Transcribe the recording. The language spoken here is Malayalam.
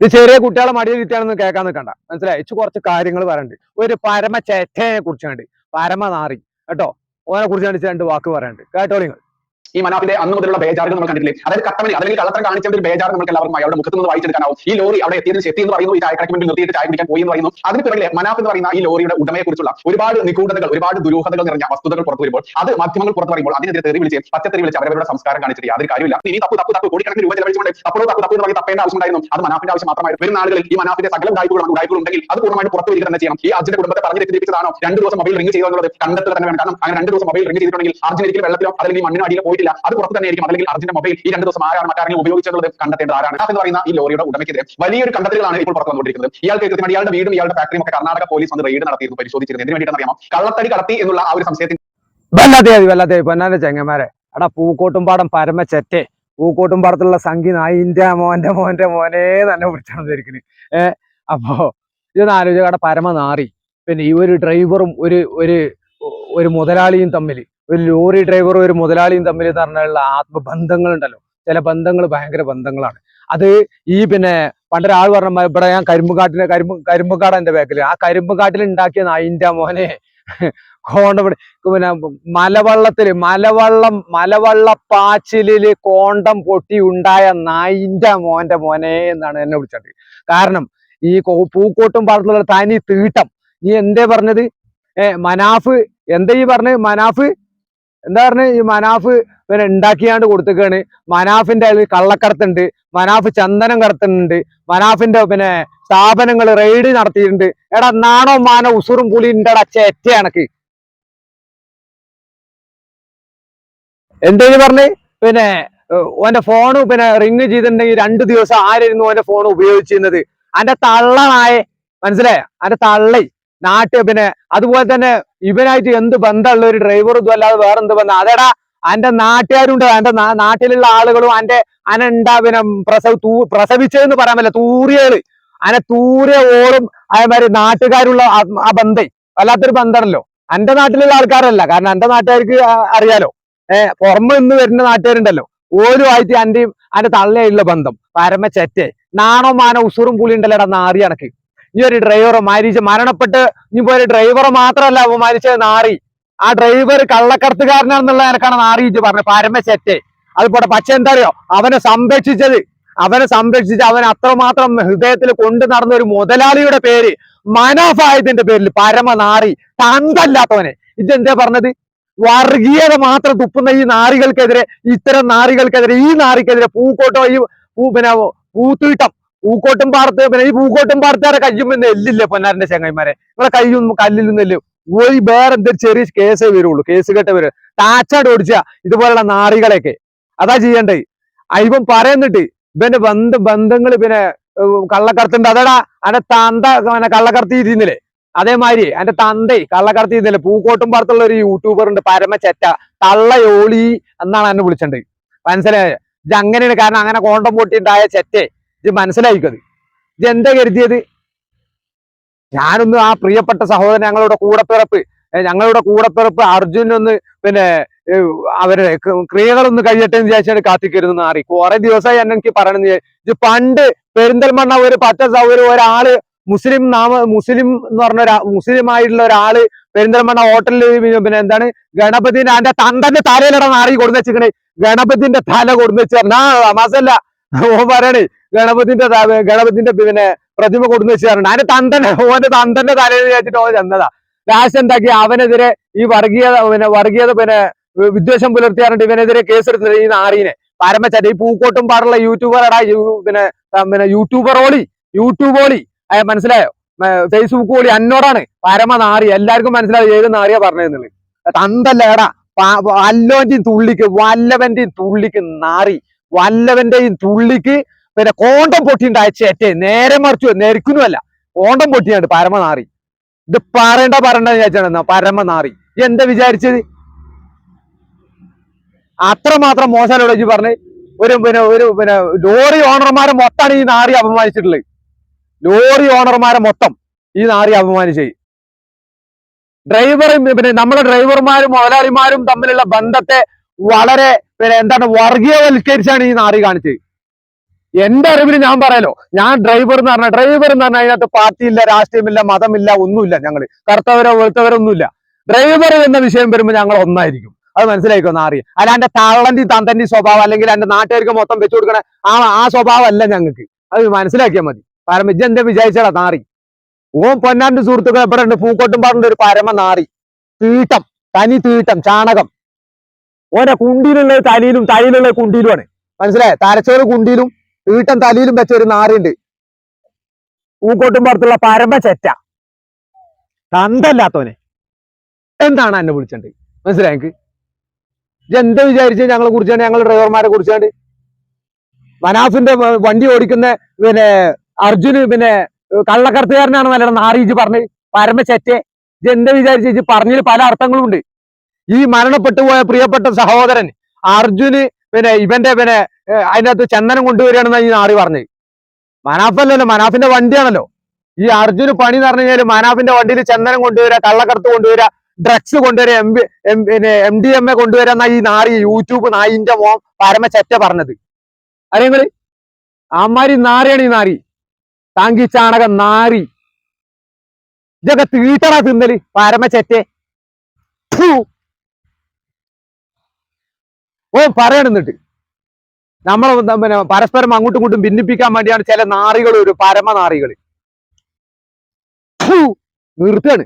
ഇത് ചെറിയ കുട്ടികളെ മടിയിൽ ഇരിക്കാണെന്ന് കേൾക്കാൻ നിൽക്കണ്ട. മനസ്സിലായി? ഇച്ചു കുറച്ച് കാര്യങ്ങൾ പറയണ്ട്. ഒരു പരമ ചേറ്റേനെ കുറിച്ച് കണ്ട്. പരമ നാറി കേട്ടോ? ഓനെ കുറിച്ച് രണ്ട് വാക്ക് പറയണ്ട്. കേട്ടോ നിങ്ങൾ ഈ മനാഫിന്റെ അന്ന് മുതലുള്ള ബേജാറുകൾ നമ്മൾ കണ്ടിട്ടില്ലേ? അതായത് കട്ടമണി അല്ലെങ്കിൽ കള്ളത്തരം കാണിച്ച ഒരു ബേജാർ നമുക്ക് എല്ലാവർക്കും അയാളുടെ മുഖത്ത് നിന്ന് വായിച്ചെടുക്കാനാവും. ഈ ലോറി അവിടെ എത്തിയതിന് ശക്തി എന്ന് പറയുന്നു ഈ ചായക്കടയ്ക്ക് മുന്നിൽ നിർത്തിയിട്ട് ചായ കുടിക്കാൻ പോയി എന്ന് പറയുന്നു. അതിന് പിറകിലെ മനാഫ് എന്ന് പറയുന്ന ഈ ലോറിയുടെ ഉടമയെ കുറിച്ചുള്ള ഒരുപാട് നിഗൂഢതകൾ ഒരുപാട് ദുരൂഹതകൾ നിറഞ്ഞ വസ്തുതകൾ പുറത്തു വരുമ്പോൾ അത് മാധ്യമങ്ങൾ പുറത്തു പറയുമ്പോൾ അതിനെതിരെ തെറി വിളിച്ച് പച്ചത്തെറി വിളിച്ച് അവരവരുടെ സംസ്കാരം കാണിച്ചിട്ട് യാതൊരു കാര്യമില്ല ഇനി തപ്പു തപ്പു തപ്പു. കോടിക്കണക്കിന് രൂപ ചെലവഴിച്ചുകൊണ്ട് തപ്പോ തപ്പു തപ്പു എന്ന് പറഞ്ഞ് തപ്പേണ്ട ആവശ്യമുണ്ടായിരുന്നു. അത് മനാഫിന്റെ ആവശ്യം മാത്രമായിരുന്നു. വരുന്ന നാളുകളിൽ ഈ മനാഫിന്റെ സകലം ഉടായ്പകൾ ഉണ്ടെങ്കിൽ അത് പൂർണമായിട്ട് പുറത്തു വരിക തന്നെ ചെയ്യണം. ഈ അർജുന്റെ കുടുംബത്തെ പറഞ്ഞു തെറ്റിപ്പിച്ചതാണോ രണ്ട് ദിവസം മൊബൈൽ റിംഗ് ചെയ്തെന്നുള്ളത് കണ്ടെത്തുക തന്നെ വേണം. കാരണം അങ്ങനെ രണ്ട് ദിവസം മൊബൈൽ റിംഗ് ചെയ്തിട്ടുണ്ടെങ്കിൽ അർജുൻ ഒരിക്കലും വെള്ളത്തിലോ അല്ലെങ്കിൽ മണ്ണിനോ അടിയിലോ പോയിട്ടില്ല അത് പുറത്ത് തന്നെ ആയിരിക്കും. അല്ലെങ്കിൽ അർജുന്റെ മൊബൈൽ ഈ രണ്ട് ദിവസം ആരാണ് മറ്റാരെങ്കിലും ഉപയോഗിച്ചതുള്ളത് കണ്ടെത്തേണ്ടത് ആരാണ്? എന്ന് പറയുന്ന ഈ ലോറിയുടെ ഉടമയ്ക്കെതിരെ വലിയൊരു കണ്ടെത്തലുകളാണ് ഇപ്പോൾ പുറത്ത് വന്നുകൊണ്ടിരിക്കുന്നത്. ഇയാൾക്ക് കൃത്യമായി ഇയാളുടെ വീടും ഇയാളുടെ ഫാക്ടറിയും ഒക്കെ കർണാടക പോലീസ് വന്ന് റെയ്ഡ് നടത്തിയിരുന്നു പരിശോധിച്ചിരുന്നു എന്തിനു വേണ്ടിയിട്ടാണ് അറിയാമോ? കള്ളത്തടി കടത്തി എന്നുള്ള ആ ഒരു സംശയത്തിന് വല്ലാതെ വല്ലാതെയായി വല്ലാതെ പൊന്നാന്റെ ചെങ്ങന്മാരെ. എടാ പൂക്കോട്ടും പാടം പരമ ചെറ്റേ പൂക്കോട്ടും പാടത്തുള്ള സംഖ്യ നായിന്റെ മോന്റെ മോന്റെ മോനെ തന്നെ വിളിച്ചാണ് ഇരിക്കുന്നത് ഏ അപ്പോ ഇതൊന്ന് ആലോചിക്കട പരമ നാറി പിന്നെ ഈ ഒരു ഡ്രൈവറും ഒരു ഒരു ഒരു മുതലാളിയും തമ്മിൽ ഒരു ലോറി ഡ്രൈവറും ഒരു മുതലാളിയും തമ്മിൽ പറഞ്ഞുള്ള ആത്മബന്ധങ്ങൾ ഉണ്ടല്ലോ ചില ബന്ധങ്ങൾ ഭയങ്കര ബന്ധങ്ങളാണ്. അത് ഈ പിന്നെ പണ്ടൊരാൾ പറഞ്ഞ ഇവിടെ ഞാൻ കരിമ്പുകാട്ടിന് കരിമ്പ് കരിമ്പുകാട് എന്റെ ബാക്കിൽ ആ കരിമ്പുകാട്ടിൽ ഉണ്ടാക്കിയ നായിന്റെ മോനെ. കോണ്ടം പിന്നെ മലവള്ളത്തിൽ മലവള്ളം മലവള്ള പാച്ചിലിൽ കോണ്ടം പൊട്ടി ഉണ്ടായ നായിന്റെ മോന്റെ മോനെ എന്നാണ് എന്നെ വിളിച്ചത്. കാരണം ഈ പൂക്കോട്ടും പാടത്തുള്ള തനി തീട്ടം. നീ എന്തേ പറഞ്ഞത്? ഏ മനാഫ് എന്താ ഈ പറഞ്ഞത്? മനാഫ് എന്താ പറഞ്ഞ? ഈ മനാഫ് പിന്നെ ഉണ്ടാക്കിയാണ്ട് കൊടുത്തേക്കാണ്. മനാഫിന്റെ അതിൽ കള്ളക്കടത്തുണ്ട്. മനാഫ് ചന്ദനം കടത്തുന്നുണ്ട്. മനാഫിന്റെ പിന്നെ സ്ഥാപനങ്ങൾ റെയ്ഡ് നടത്തിയിട്ടുണ്ട്. എടാ നാണോ മാനോ ഉസുറും പുലി ഉണ്ടടാ ചേറ്റ എനക്ക്. എന്തേലും പറഞ്ഞ്? പിന്നെ ഓന്റെ ഫോണ് പിന്നെ റിങ് ചെയ്തിട്ടുണ്ടെങ്കിൽ രണ്ടു ദിവസം ആരായിരുന്നു ഓന്റെ ഫോൺ ഉപയോഗിച്ചിരുന്നത്? അന്റെ തള്ളനായ. മനസ്സിലായ? അന്റെ തള്ളി നാട്ട് പിന്നെ അതുപോലെ തന്നെ ഇവനായിട്ട് എന്ത് ബന്ധമുള്ള ഒരു ഡ്രൈവർ ഇതും അല്ലാതെ വേറെ എന്ത് ബന്ധം? അതെടാ അന്റെ നാട്ടുകാരുണ്ട്. അന്റെ നാട്ടിലുള്ള ആളുകളും അന്റെ അനണ്ടാ പിന്നെ പ്രസവ തൂ പ്രസവിച്ചതെന്ന് പറയാൻ പറ്റില്ല. തൂറിയകൾ. അനെ തൂറിയ ഓളും അതേമാതിരി നാട്ടുകാരുള്ള ആ- ബന്ധം. വല്ലാത്തൊരു ബന്ധമാണല്ലോ. എന്റെ നാട്ടിലുള്ള ആൾക്കാരല്ല. കാരണം എന്റെ നാട്ടുകാർക്ക് അറിയാലോ. ഏഹ് പുറമെ നിന്ന് വരുന്ന നാട്ടുകാരുണ്ടല്ലോ. ഓരുമായിട്ട് അന്റെയും അന്റെ തള്ളയുള്ള ബന്ധം. പരമ ചെറ്റേ. നാണോ മാനോ ഉസുറും പുളി ഉണ്ടല്ലോടാ നാറി കണക്ക് ഈ ഒരു ഡ്രൈവർ മരിച്ച് മരണപ്പെട്ട് ഇനി ഒരു ഡ്രൈവർ മാത്രമല്ല മരിച്ചത് നാറി. ആ ഡ്രൈവർ കള്ളക്കടത്തുകാരനാണെന്നുള്ള എനക്കാണ് നാറിയിട്ട് പറഞ്ഞത്. പരമ അതുപോലെ പക്ഷെ എന്താ അറിയോ അവനെ സംരക്ഷിച്ചത് അവനെ സംരക്ഷിച്ച് അവൻ അത്രമാത്രം ഹൃദയത്തിൽ കൊണ്ടു നടന്ന ഒരു മുതലാളിയുടെ പേര് മനാഫായതിന്റെ പേരിൽ പരമ നാറി. തന്തല്ലാത്തവനെ. ഇതെന്താ പറഞ്ഞത്? വർഗീയത മാത്രം തുപ്പുന്ന ഈ നാറികൾക്കെതിരെ ഇത്തരം നാറികൾക്കെതിരെ ഈ നാറിക്കെതിരെ പൂക്കോട്ടോ ഈ പൂ പിന്നെ പൂത്തീട്ടം പൂക്കോട്ടും പാടത്ത് പിന്നെ ഈ പൂക്കോട്ടും കയ്യും പിന്നെ എല്ലില്ലേ പൊന്നാരന്റെ ചെങ്ങന്മാരെ നിങ്ങളെ കയ്യും കല്ലിലും നെല്ല്. ഒരു വേറെ എന്തൊരു ചെറിയ കേസേ വരുള്ളൂ. കേസ് കേട്ട വരും താച്ചാട് ഓടിച്ച ഇതുപോലുള്ള നാറികളെയൊക്കെ. അതാ ചെയ്യണ്ടേ. ഇവൻ പറയുന്നിട്ട് ഇവന്റെ ബന്ധ ബന്ധങ്ങൾ പിന്നെ കള്ളക്കടത്തുണ്ട്. അതെടാ അന്റെ തന്ത പിന്നെ കള്ളക്കടത്തി ഇരുന്നില്ലേ? അതേമാതിരി എന്റെ തന്തേ കള്ളക്കടത്തി ഇരുന്നില്ലേ? പൂക്കോട്ടും പാടത്തുള്ള ഒരു യൂട്യൂബർ ഉണ്ട് പരമചെറ്റ. തള്ളയോളി എന്നാണ് എന്നെ വിളിച്ചിട്ടുണ്ട് മനസ്സിലായ? ഇത് അങ്ങനെയാണ് കാരണം അങ്ങനെ കോണ്ടം പൊട്ടിണ്ടായ ചെറ്റേ. ഇത് മനസ്സിലായിക്കത് ഇത്? എന്താ കരുതിയത്? ഞാനൊന്നും ആ പ്രിയപ്പെട്ട സഹോദരൻ ഞങ്ങളുടെ കൂടപ്പിറപ്പ് ഞങ്ങളുടെ കൂടപ്പിറപ്പ് അർജുനൊന്ന് പിന്നെ അവരുടെ ക്രിയകളൊന്ന് കഴിയട്ടെ എന്ന് വിചാരിച്ചാണ് കാത്തിക്കരുതെന്ന് മാറി. കുറെ ദിവസമായി എന്നെ എനിക്ക് പറയണമെന്ന്. ഇത് പണ്ട് പെരിന്തൽമണ്ണ ഒരു പച്ച സൗകര്യം ഒരാൾ മുസ്ലിം നാമ മുസ്ലിം എന്ന് പറഞ്ഞ ഒരാ മുസ്ലിം ആയിട്ടുള്ള ഒരാൾ പെരിന്തൽമണ്ണ ഹോട്ടലിൽ പിന്നെ എന്താണ്? ഗണപതിന്റെ അതിന്റെ തന്തന്റെ തലയിലട നാറി കൊടുന്ന് വെച്ചിരിക്കണേ. ഗണപതിന്റെ തല കൊടുന്ന് വെച്ചാൽ ആ മാസല്ല. ഓൻ പറയണേ ഗണപതിന്റെ ഗണപതിന്റെ പിന്നെ പ്രതിമ കൊടുന്ന് വെച്ച് പറഞ്ഞിട്ട് അതിന്റെ തന്തന്റെ ഓന്റെ തന്തന്റെ തലയിൽ വെച്ചിട്ട് ഓൻ ചെന്നതാ. ലാസ്റ്റ് എന്താക്കി അവനെതിരെ ഈ വർഗീയത പിന്നെ വർഗീയത പിന്നെ വിദ്വേഷം പുലർത്തിയാറുണ്ട് ഇവനെതിരെ കേസെടുത്തത് ഈ നാറീനെ പരമച്ചറ്റ ഈ പൂക്കോട്ടും പാടുള്ള യൂട്യൂബറടാ പിന്നെ പിന്നെ യൂട്യൂബറോളി യൂട്യൂബോളി അയ മനസ്സിലായോ? ഫേസ്ബുക്ക് ഓളി എന്നോടാണ് പരമ നാറി. എല്ലാവർക്കും മനസ്സിലായി ഏത് നാറിയാ പറഞ്ഞതെന്നുള്ളത്. തന്തല്ലേടാ അല്ലോന്റെയും തുള്ളിക്ക് വല്ലവന്റെയും തുള്ളിക്ക് നാറി. വല്ലവന്റെയും തുള്ളിക്ക് പിന്നെ കോണ്ടം പൊട്ടിണ്ടായ ചേറ്റേ നേരെ മറിച്ചു നെരുക്കുന്നുമല്ല കോണ്ടം പൊട്ടിയാണ്ട് പരമനാറി. ഇത് പറയണ്ട പറയണ്ട വിചാരിച്ചാണ് പരമനാറി. എന്താ വിചാരിച്ചത്? അത്രമാത്രം മോശമല്ലോ ഇജ്ജ് പറഞ്ഞ്. ഒരു പിന്നെ ഒരു പിന്നെ ലോറി ഓണർമാരെ മൊത്തമാണ് ഈ നാറി അപമാനിച്ചിട്ടുള്ളത്. ലോറി ഓണർമാരെ മൊത്തം ഈ നാറി അപമാനിച്ചേ. ഡ്രൈവറും പിന്നെ നമ്മുടെ ഡ്രൈവർമാരും മുതലാളിമാരും തമ്മിലുള്ള ബന്ധത്തെ വളരെ പിന്നെ എന്താണ് വർഗീയവൽക്കരിച്ചാണ് ഈ നാറി കാണിച്ചത്. എന്റെ അറിവിൽ ഞാൻ പറയാലോ ഞാൻ ഡ്രൈവർ എന്ന് പറഞ്ഞ ഡ്രൈവർ എന്ന് പറഞ്ഞാൽ അതിനകത്ത് പാർട്ടിയില്ല രാഷ്ട്രീയമില്ല മതമില്ല ഒന്നുമില്ല ഞങ്ങൾ കറുത്തവരോ വെളുത്തവരോ ഒന്നുമില്ല. ഡ്രൈവർ എന്ന വിഷയം വരുമ്പോൾ ഞങ്ങൾ ഒന്നായിരിക്കും. അത് മനസ്സിലായിക്കോ നാറി? അല്ല എന്റെ തള്ളന്റെ തന്തന്റെ സ്വഭാവം അല്ലെങ്കിൽ എന്റെ നാട്ടുകാർക്ക് മൊത്തം വെച്ചു കൊടുക്കണ ആ ആ സ്വഭാവം അല്ല ഞങ്ങൾക്ക്. അത് മനസ്സിലാക്കിയാൽ മതി. കാരണം എന്റെ വിചാരിച്ചടാ നാറി? ഓ പൊന്നാന്റെ സുഹൃത്തുക്കൾ എപ്പോഴുണ്ട് പൂക്കോട്ടും പറഞ്ഞ ഒരു പരമ നാറി തീട്ടം തനി തീട്ടം ചാണകം. ഓന്റെ കുണ്ടിയിലുള്ള തലയിലും തലയിലുള്ള കുണ്ടിയിലുമാണ് മനസ്സിലായേ? തലച്ചോറ് കുണ്ടിയിലും വീട്ടൻ തലയിലും വെച്ച ഒരു നാറിയുണ്ട് പൂക്കോട്ടും പുറത്തുള്ള പരമ ചെറ്റ. തന്തല്ലാത്തവനെ. എന്താണ് എന്നെ വിളിച്ചത്? മനസ്സിലായി എനിക്ക്? എന്താ വിചാരിച്ച ഞങ്ങളെ കുറിച്ചാണ്? ഞങ്ങൾ ഡ്രൈവർമാരെ കുറിച്ചാണ്ട് മനാഫിന്റെ വണ്ടി ഓടിക്കുന്ന പിന്നെ അർജുന് പിന്നെ കള്ളക്കടത്തുകാരനാണ് നല്ല നാറീജ് പറഞ്ഞത്? പരമ ചെറ്റെ. എന്താ വിചാരിച്ച പറഞ്ഞതിൽ പല അർത്ഥങ്ങളും ഉണ്ട് ഈ മരണപ്പെട്ടു പോയ പ്രിയപ്പെട്ട സഹോദരൻ അർജുന് പിന്നെ ഇവന്റെ പിന്നെ അതിനകത്ത് ചന്ദനം കൊണ്ടുവരികയാണെന്നാണ് ഈ നാറി പറഞ്ഞത്. മനാഫല്ലല്ലോ മനാഫിന്റെ വണ്ടിയാണല്ലോ. ഈ അർജുന് പണി എന്ന് പറഞ്ഞു കഴിഞ്ഞാൽ മനാഫിന്റെ വണ്ടിയിൽ ചന്ദനം കൊണ്ടുവരിക കള്ളക്കടത്ത് കൊണ്ടുവരിക ഡ്രഗ്സ് കൊണ്ടുവരിക എം പിന്നെ എം ഡി എം എ കൊണ്ടുവരിക എന്നാ ഈ നാറി യൂട്യൂബ് നായിന്റെ മോൻ പരമ ചെറ്റ പറഞ്ഞത് അറിയങ്ങൾ അമ്മാരി നാറിയാണ് ഈ നാരി താങ്കി ചാണകം നാരി ഇതൊക്കെ തീട്ടടാ തിന്നൽ പരമ ചെറ്റെ ഫു. ഓ പറയണെന്നിട്ട് എന്താ പിന്നെ പരസ്പരം അങ്ങോട്ടും ഇങ്ങോട്ടും ഭിന്നിപ്പിക്കാൻ വേണ്ടിയാണ് ചില നാറികൾ ഒരു പരമ നാറികൾ നിർത്തുകയാണ്.